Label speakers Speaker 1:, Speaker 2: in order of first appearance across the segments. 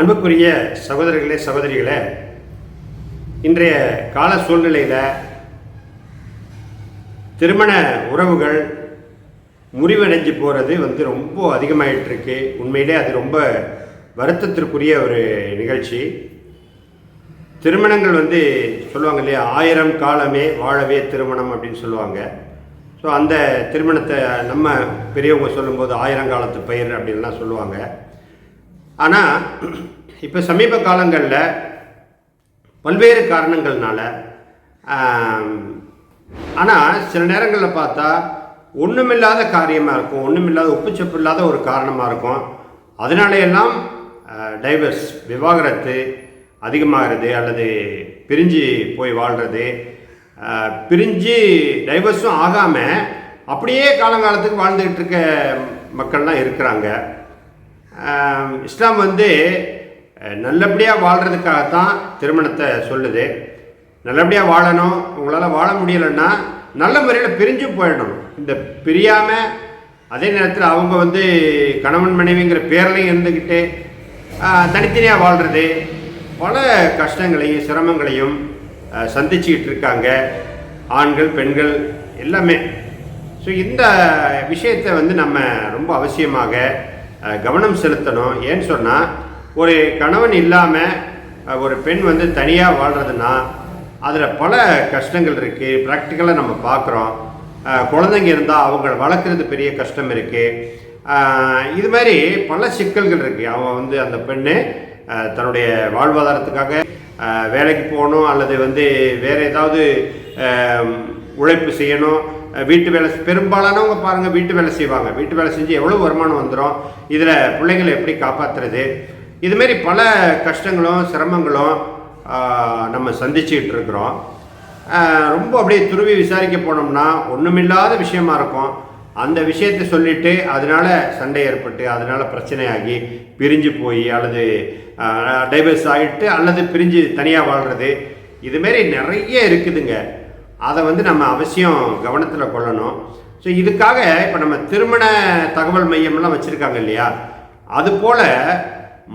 Speaker 1: அன்புக்குரிய சகோதரர்களே சகோதரிகளே இன்றைய கால சூழ்நிலையில் திருமண உறவுகள் முறிவடைஞ்சு போகிறது வந்து ரொம்ப அதிகமாயிட்டுருக்கு. உண்மையிலே அது ரொம்ப வருத்தத்திற்குரிய ஒரு நிகழ்ச்சி. திருமணங்கள் வந்து சொல்லுவாங்க இல்லையா ஆயிரம் காலமே வாழவே திருமணம் அப்படின்னு சொல்லுவாங்க. ஸோ அந்த திருமணத்தை நம்ம பெரியவங்க சொல்லும்போது ஆயிரங்காலத்து பயிர் அப்படின்லாம் சொல்லுவாங்க. ஆனால் இப்போ சமீப காலங்களில் பல்வேறு காரணங்கள்னால ஆனால் சில நேரங்களில் பார்த்தா ஒன்றுமில்லாத காரியமாக இருக்கும் ஒன்றுமில்லாத உப்புச்சப்பு இல்லாத ஒரு காரணமாக இருக்கும். அதனாலையெல்லாம் டைவர்ஸ் விவாகரத்து அதிகமாகிறது அல்லது பிரிஞ்சு போய் வாழ்கிறது பிரிஞ்சு டைவர்ஸும் ஆகாமல் அப்படியே காலங்காலத்துக்கு வாழ்ந்துக்கிட்டு இருக்க மக்கள்லாம் இருக்கிறாங்க. இஸ்லாம் வந்து நல்லபடியாக வாழ்கிறதுக்காகத்தான் திருமணத்தை சொல்லுது. நல்லபடியாக வாழணும். உங்களால் வாழ முடியலைன்னா நல்ல முறையில் பிரிஞ்சு போயிடணும். இந்த பிரியாமல் அதே நேரத்தில் அவங்க வந்து கணவன் மனைவிங்கிற பேர்லையும் இருந்துக்கிட்டு தனித்தனியாக வாழ்கிறது பல கஷ்டங்களையும் சிரமங்களையும் சந்திச்சுக்கிட்டு இருக்காங்க. ஆண்கள் பெண்கள் எல்லாமே. ஸோ இந்த விஷயத்தை வந்து நம்ம ரொம்ப அவசியமாக கவனம் செலுத்தணும். ஏன்னு சொன்னால் ஒரு கணவன் இல்லாமல் ஒரு பெண் வந்து தனியாக வாழ்கிறதுனா அதில் பல கஷ்டங்கள் இருக்குது ப்ராக்டிக்கலாக நம்ம பார்க்குறோம் குழந்தைங்க இருந்தால் அவங்கள வளர்க்குறது பெரிய கஷ்டம் இருக்குது இது மாதிரி பல சிக்கல்கள் இருக்குது அவன் வந்து அந்த பெண்ணு தன்னுடைய வாழ்வாதாரத்துக்காக வேலைக்கு போகணும் அல்லது வந்து வேறு ஏதாவது உழைப்பு செய்யணும் வீட்டு வேலை பெரும்பாலானவங்க பாருங்கள் வீட்டு வேலை செய்வாங்க. வீட்டு வேலை செஞ்சு எவ்வளோ வருமானம் வந்துடும் இதில் பிள்ளைங்களை எப்படி காப்பாற்றுறது இதுமாரி பல கஷ்டங்களும் சிரமங்களும் நம்ம சந்திச்சுக்கிட்டு இருக்கிறோம். ரொம்ப அப்படியே துருவி விசாரிக்க போனோம்னா ஒன்றுமில்லாத விஷயமா இருக்கும். அந்த விஷயத்தை சொல்லிட்டு அதனால சண்டை ஏற்பட்டு அதனால பிரச்சனையாகி பிரிஞ்சு போய் அல்லது டைவர்ஸ் ஆகிட்டு அல்லது பிரிஞ்சு தனியாக வாழ்கிறது இதுமாரி நிறைய இருக்குதுங்க. அதை வந்து நம்ம அவசியம் கவனத்தில் கொள்ளணும். ஸோ இதுக்காக இப்போ நம்ம திருமண தகவல் மையம்லாம் வச்சுருக்காங்க இல்லையா? அதுபோல்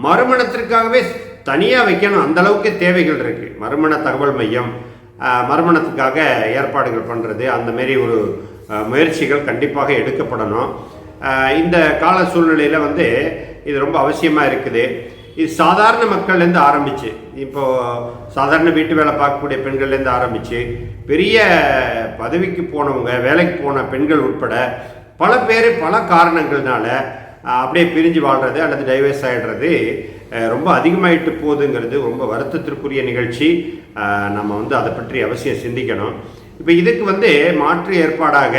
Speaker 1: மறுமணத்திற்காகவே தனியாக வைக்கணும். அந்தளவுக்கு தேவைகள் இருக்குது மறுமண தகவல் மையம் மறுமணத்துக்காக ஏற்பாடுகள் பண்ணுறது அந்த மாரி ஒரு முயற்சிகள் கண்டிப்பாக எடுக்கப்படணும். இந்த கால சூழ்நிலையில் வந்து இது ரொம்ப அவசியமாக இருக்குது. இது சாதாரண மக்கள்லேருந்து ஆரம்பிச்சு. இப்போ சாதாரண வீட்டு வேலை பார்க்கக்கூடிய பெண்கள்லேருந்து ஆரம்பிச்சு பெரிய பதவிக்கு போனவங்க வேலைக்கு போன பெண்கள் உட்பட பல பேர் பல காரணங்கள்னால அப்படியே பிரிஞ்சு வாழ்கிறது அல்லது டைவர்ஸ் ஆகிடுறது ரொம்ப அதிகமாயிட்டு போகுதுங்கிறது ரொம்ப வருத்தத்திற்குரிய நிகழ்ச்சி. நம்ம வந்து அதை பற்றி அவசியம் சிந்திக்கணும். இப்போ இதுக்கு வந்து மாற்று ஏற்பாடாக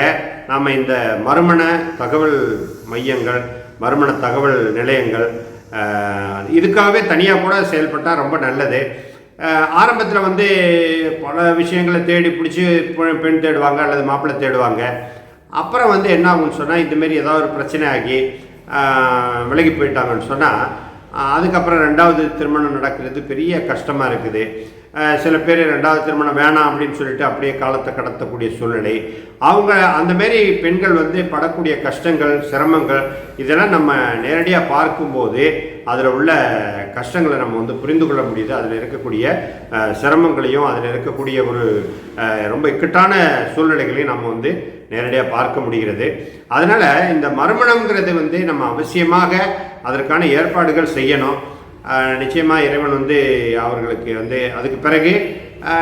Speaker 1: நாம் இந்த மறுமண தகவல் மையங்கள் மறுமண தகவல் நிலையங்கள் இதுக்காகவே தனியாக கூட செயல்பட்டால் ரொம்ப நல்லது. ஆரம்பத்தில் வந்து பல விஷயங்களை தேடி பிடிச்சி பெண் தேடுவாங்க அல்லது மாப்பிள்ளை தேடுவாங்க. அப்புறம் வந்து என்ன ஆகும்னு சொன்னால் இந்தமாரி ஏதாவது ஒரு பிரச்சனை ஆகி விலகி போயிட்டாங்கன்னு சொன்னால் அதுக்கப்புறம் ரெண்டாவது திருமணம் நடக்கிறது பெரிய கஷ்டமாக இருக்குது. சில பேர் ரெண்டாவது திருமணம் வேணாம் அப்படின்னு சொல்லிட்டு அப்படியே காலத்தை கடத்தக்கூடிய சூழ்நிலை. அவங்க அந்த மாரி பெண்கள் வந்து படக்கூடிய கஷ்டங்கள் சிரமங்கள் இதெல்லாம் நம்ம நேரடியாக பார்க்கும்போது அதில் உள்ள கஷ்டங்களை நம்ம வந்து புரிந்து கொள்ள முடியுது. அதில் இருக்கக்கூடிய சிரமங்களையும் அதில் இருக்கக்கூடிய ஒரு ரொம்ப இக்கட்டான சூழ்நிலைகளையும் நம்ம வந்து நேரடியாக பார்க்க முடிகிறது. அதனால் இந்த மறுமணங்கிறது வந்து நம்ம அவசியமாக அதற்கான ஏற்பாடுகள் செய்யணும். நிச்சயமாக இறைவன் வந்து அவர்களுக்கு வந்து அதுக்கு பிறகு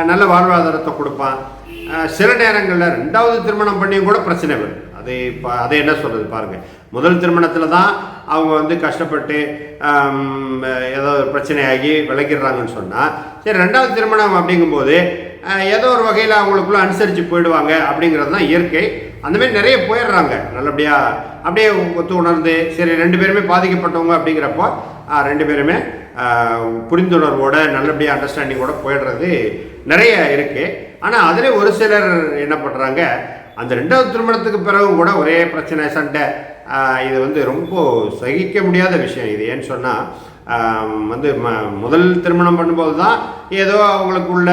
Speaker 1: நல்ல வாழ்வாதாரத்தை கொடுப்பான். சில நேரங்களில் ரெண்டாவது திருமணம் பண்ணியும் கூட பிரச்சனை வரும். அது இப்போ அதை என்ன சொல்கிறது பாருங்கள் முதல் திருமணத்தில் தான் அவங்க வந்து கஷ்டப்பட்டு ஏதோ ஒரு பிரச்சனையாகி விளக்கிடுறாங்கன்னு சொன்னால் சரி ரெண்டாவது திருமணம் அப்படிங்கும்போது ஏதோ ஒரு வகையில் அவங்களுக்குள்ள அனுசரித்து போயிடுவாங்க அப்படிங்கிறது தான் இயற்கை. அந்தமாரி நிறைய போயிடுறாங்க. நல்லபடியாக அப்படியே ஒத்து உணர்ந்து சரி ரெண்டு பேருமே பாதிக்கப்பட்டவங்க அப்படிங்கிறப்போ ரெண்டு பேருமே புரிந்துணர்வோட நல்லபடியாக அண்டர்ஸ்டாண்டிங்கோட போயிடுறது நிறைய இருக்குது ஆனால் அதில் ஒரு சிலர் என்ன பண்ணுறாங்க அந்த ரெண்டாவது திருமணத்துக்கு பிறகு கூட ஒரே பிரச்சனை சண்டை. இது வந்து ரொம்ப சகிக்க முடியாத விஷயம் இது. ஏன்னு சொன்னால் வந்து ம முதல் திருமணம் பண்ணும்போது தான் ஏதோ அவங்களுக்குள்ள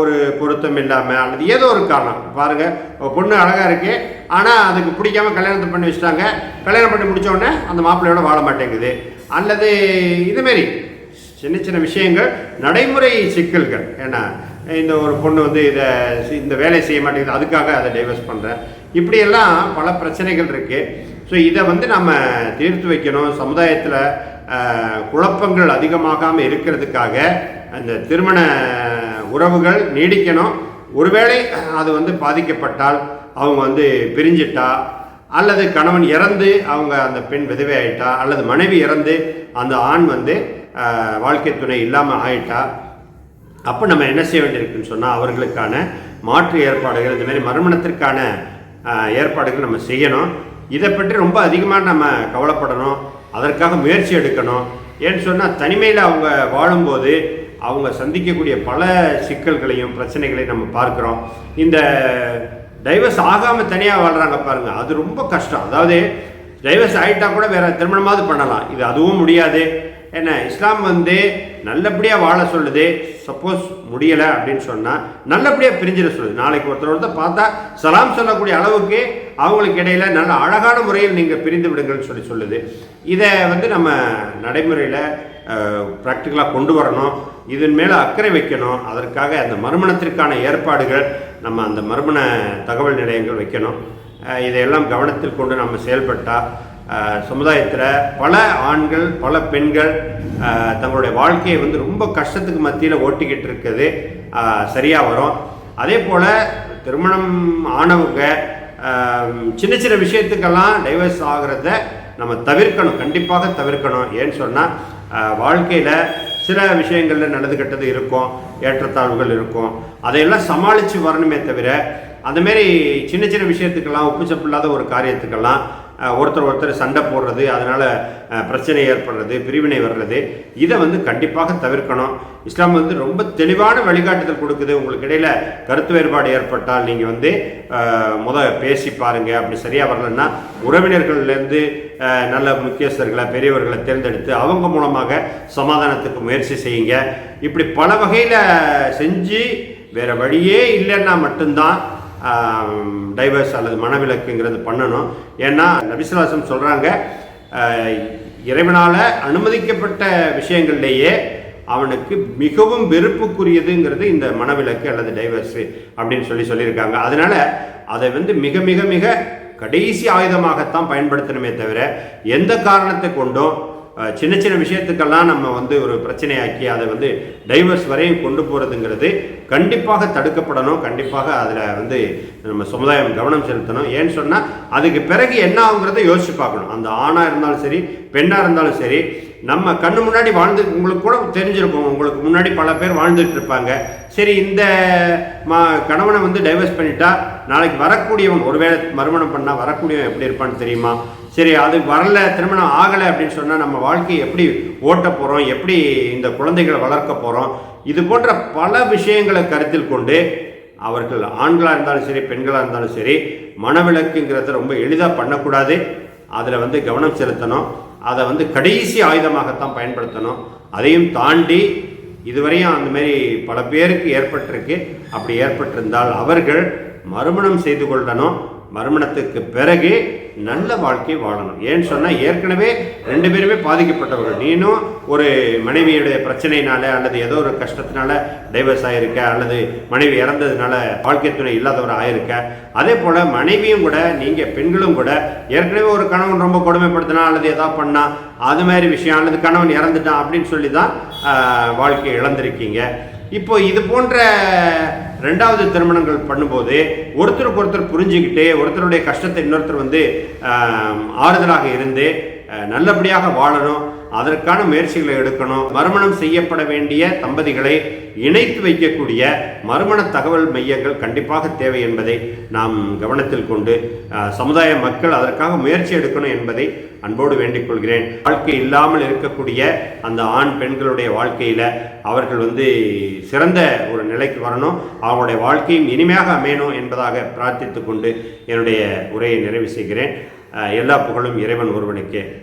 Speaker 1: ஒரு பொருத்தம் இல்லாமல் அல்லது ஏதோ ஒரு காரணம். பாருங்கள் பொண்ணு அழகாக இருக்குது ஆனால் அதுக்கு பிடிக்காம கல்யாணத்தை பண்ணி வச்சுட்டாங்க. கல்யாணம் பண்ணி முடித்தோடனே அந்த மாப்பிள்ளையோட வாழ மாட்டேங்குது. அல்லது இதுமாரி சின்ன சின்ன விஷயங்கள் நடைமுறை சிக்கல்கள். ஏன்னா இந்த ஒரு பொண்ணு வந்து இதை இந்த வேலையை செய்ய மாட்டேங்குது அதுக்காக அதை டைவர்ஸ் பண்ணுறேன் இப்படியெல்லாம் பல பிரச்சனைகள் இருக்குது ஸோ இதை வந்து நம்ம தீர்த்து வைக்கணும். சமுதாயத்தில் குழப்பங்கள் அதிகமாகாமல் இருக்கிறதுக்காக அந்த திருமண உறவுகள் நீடிக்கணும். ஒருவேளை அது வந்து பாதிக்கப்பட்டால் அவங்க வந்து பிரிஞ்சிட்டா அல்லது கணவன் இறந்து அவங்க அந்த பெண் விதவை ஆயிட்டா அல்லது மனைவி இறந்து அந்த ஆண் வந்து வாழ்க்கை துணை இல்லாமல் ஆயிட்டா அப்போ நம்ம என்ன செய்ய வேண்டியிருக்குன்னு சொன்னால் அவர்களுக்கான மாற்று ஏற்பாடுகள் இந்த மாதிரி மறுமணத்திற்கான ஏற்பாடுகள் நம்ம செய்யணும். இதை பற்றி ரொம்ப அதிகமாக நம்ம கவலைப்படணும். அதற்காக முயற்சி எடுக்கணும். ஏன்னு சொன்னால் தனிமையில் அவங்க வாழும்போது அவங்க சந்திக்கக்கூடிய பல சிக்கல்களையும் பிரச்சனைகளையும் நம்ம பார்க்குறோம். இந்த டைவர்ஸ் ஆகாமல் தனியாக வாழ்கிறாங்க பாருங்கள் அது ரொம்ப கஷ்டம். அதாவது டைவர்ஸ் ஆகிட்டா கூட வேற திருமணமாவது பண்ணலாம். இது அதுவும் முடியாது. என்ன இஸ்லாம் வந்து நல்லபடியாக வாழ சொல்லுது. சப்போஸ் முடியலை அப்படின்னு சொன்னால் நல்லபடியாக பிரிஞ்சிட சொல்லுது. நாளைக்கு ஒருத்தர் ஒருத்தர் பார்த்தா சலாம் சொல்லக்கூடிய அளவுக்கு அவங்களுக்கு இடையில நல்ல அழகான முறையில் நீங்கள் பிரிந்து விடுங்கள்னு சொல்லி சொல்லுது. இதை வந்து நம்ம நடைமுறையில் ப்ராக்டிக்கலாக கொண்டு வரணும். இதன் மேலே அக்கறை வைக்கணும். அதற்காக அந்த மறுமணத்திற்கான ஏற்பாடுகள் நம்ம அந்த மர்மண தகவல் நிலையங்கள் வைக்கணும். இதையெல்லாம் கவனத்தில் கொண்டு நம்ம செயல்பட்டால் சமுதாயத்தில் பல ஆண்கள் பல பெண்கள் தங்களுடைய வாழ்க்கையை வந்து ரொம்ப கஷ்டத்துக்கு மத்தியில் ஓட்டிக்கிட்டு இருக்கிறது சரியாக வரும். அதே போல் திருமணம் ஆனவங்க சின்ன சின்ன விஷயத்துக்கெல்லாம் டைவர்ஸ் ஆகிறத நம்ம தவிர்க்கணும். கண்டிப்பாக தவிர்க்கணும். ஏன்னு சொன்னால் வாழ்க்கையில் சில விஷயங்களில் நல்லது கெட்டது இருக்கும் ஏற்றத்தாழ்வுகள் இருக்கும். அதையெல்லாம் சமாளித்து வரணுமே தவிர அந்தமாரி சின்ன சின்ன விஷயத்துக்கெல்லாம் உப்பு சப்பு இல்லாத ஒரு காரியத்துக்கெல்லாம் ஒருத்தர் ஒருத்தர் சண்டை போடுறது அதனால் பிரச்சனை ஏற்படுறது பிரிவினை வர்றது இதை வந்து கண்டிப்பாக தவிர்க்கணும். இஸ்லாம் வந்து ரொம்ப தெளிவான வழிகாட்டுதல் கொடுக்குது. உங்களுக்கு இடையில கருத்து வேறுபாடு ஏற்பட்டால் நீங்கள் வந்து முத பேசி பாருங்கள் அப்படி சரியாக வரலன்னா உறவினர்கள்லேருந்து நல்ல முக்கியஸ்தர்களை பெரியவர்களை தேர்ந்தெடுத்து அவங்க மூலமாக சமாதானத்துக்கு முயற்சி செய்யுங்க. இப்படி பல வகையில் செஞ்சு வேறு வழியே இல்லைன்னா மட்டும்தான் டைவர்ஸ் அல்லது மனவிலக்குங்கிறது பண்ணணும். ஏன்னா நபிசுலாசம் சொல்கிறாங்க இறைவனால் அனுமதிக்கப்பட்ட விஷயங்கள்லேயே அவனுக்கு மிகவும் வெறுப்புக்குரியதுங்கிறது இந்த மனவிலக்கு அல்லது டைவர்ஸு அப்படின்னு சொல்லி சொல்லியிருக்காங்க. அதனால் அதை வந்து மிக மிக மிக கடைசி ஆயுதமாகத்தான் பயன்படுத்தணுமே தவிர எந்த காரணத்தை கொண்டும் சின்ன சின்ன விஷயத்துக்கெல்லாம் நம்ம வந்து ஒரு பிரச்சனையாக்கி அதை வந்து டைவர்ஸ் வரையும் கொண்டு போகிறதுங்கிறது கண்டிப்பாக தடுக்கப்படணும். கண்டிப்பாக அதில் வந்து நம்ம சமுதாயம் கவனம் செலுத்தணும். ஏன்னு சொன்னால் அதுக்கு பிறகு என்ன ஆகுங்கிறத யோசிச்சு பார்க்கணும். அந்த ஆணாக இருந்தாலும் சரி பெண்ணாக இருந்தாலும் சரி நம்ம கண்ணு முன்னாடி வாழ்ந்து உங்களுக்கு கூட தெரிஞ்சிருக்கும் உங்களுக்கு முன்னாடி பல பேர் வாழ்ந்துட்டு இருப்பாங்க. சரி இந்த மா கணவனை வந்து டைவர்ஸ் பண்ணிட்டா நாளைக்கு வரக்கூடியவன் ஒருவேளை மறுமணம் பண்ணால் வரக்கூடியவன் எப்படி இருப்பான்னு தெரியுமா? சரி அது வரல திருமணம் ஆகலை அப்படின்னு சொன்னால் நம்ம வாழ்க்கையை எப்படி ஓட்ட போகிறோம் எப்படி இந்த குழந்தைகளை வளர்க்க போகிறோம் இது போன்ற பல விஷயங்களை கருத்தில் கொண்டு அவர்கள் ஆண்களாக இருந்தாலும் சரி பெண்களாக இருந்தாலும் சரி மனவிலக்குங்கிறத ரொம்ப எளிதாக பண்ணக்கூடாது. அதில் வந்து கவனம் செலுத்தணும். அதை வந்து கடைசி ஆயுதமாகத்தான் பயன்படுத்தணும். அதையும் தாண்டி இதுவரையும் அந்த மாதிரி பல பேருக்கு ஏற்பட்டிருக்கு. அப்படி ஏற்பட்டிருந்தால் அவர்கள் மறுமணம் செய்து கொள்ளணும். மறுமணத்துக்கு பிறகு நல்ல வாழ்க்கை வாழணும். ஏன்னு சொன்னால் ஏற்கனவே ரெண்டு பேருமே பாதிக்கப்பட்டவர்கள். நீனும் ஒரு மனைவியுடைய பிரச்சனையினால அல்லது ஏதோ ஒரு கஷ்டத்தினால டைவர்ஸ் ஆயிருக்க அல்லது மனைவி இறந்ததுனால வாழ்க்கை துணை இல்லாதவர் ஆயிருக்க அதே போல் மனைவியும் கூட நீங்கள் பெண்களும் கூட ஏற்கனவே ஒரு கணவன் ரொம்ப கொடுமைப்படுத்தினா அல்லது ஏதாவது பண்ணா அது மாதிரி விஷயம் அல்லது கணவன் இறந்துட்டான் அப்படின்னு சொல்லி தான் வாழ்க்கையை இழந்திருக்கீங்க. இப்போ இது போன்ற ரெண்டாவது திருமணங்கள் பண்ணும்போது ஒருத்தருக்கு ஒருத்தர் புரிஞ்சுக்கிட்டு ஒருத்தருடைய கஷ்டத்தை இன்னொருத்தர் வந்து ஆறுதலாக இருந்து நல்லபடியாக வாழணும் அதற்கான முயற்சிகளை எடுக்கணும். மறுமணம் செய்யப்பட வேண்டிய தம்பதிகளை இணைத்து வைக்கக்கூடிய மறுமண தகவல் மையங்கள் கண்டிப்பாக தேவை என்பதை நாம் கவனத்தில் கொண்டு சமுதாய மக்கள் அதற்காக முயற்சி எடுக்கணும் என்பதை அன்போடு வேண்டிக் கொள்கிறேன். வாழ்க்கை இல்லாமல் இருக்கக்கூடிய அந்த ஆண் பெண்களுடைய வாழ்க்கையில் அவர்கள் வந்து சிறந்த ஒரு நிலைக்கு வரணும். அவங்களுடைய வாழ்க்கையும் இனிமையாக அமையணும் என்பதாக பிரார்த்தித்துக் கொண்டு என்னுடைய உரையை நிறைவு செய்கிறேன். எல்லா புகழும் இறைவன் ஒருவனுக்கே.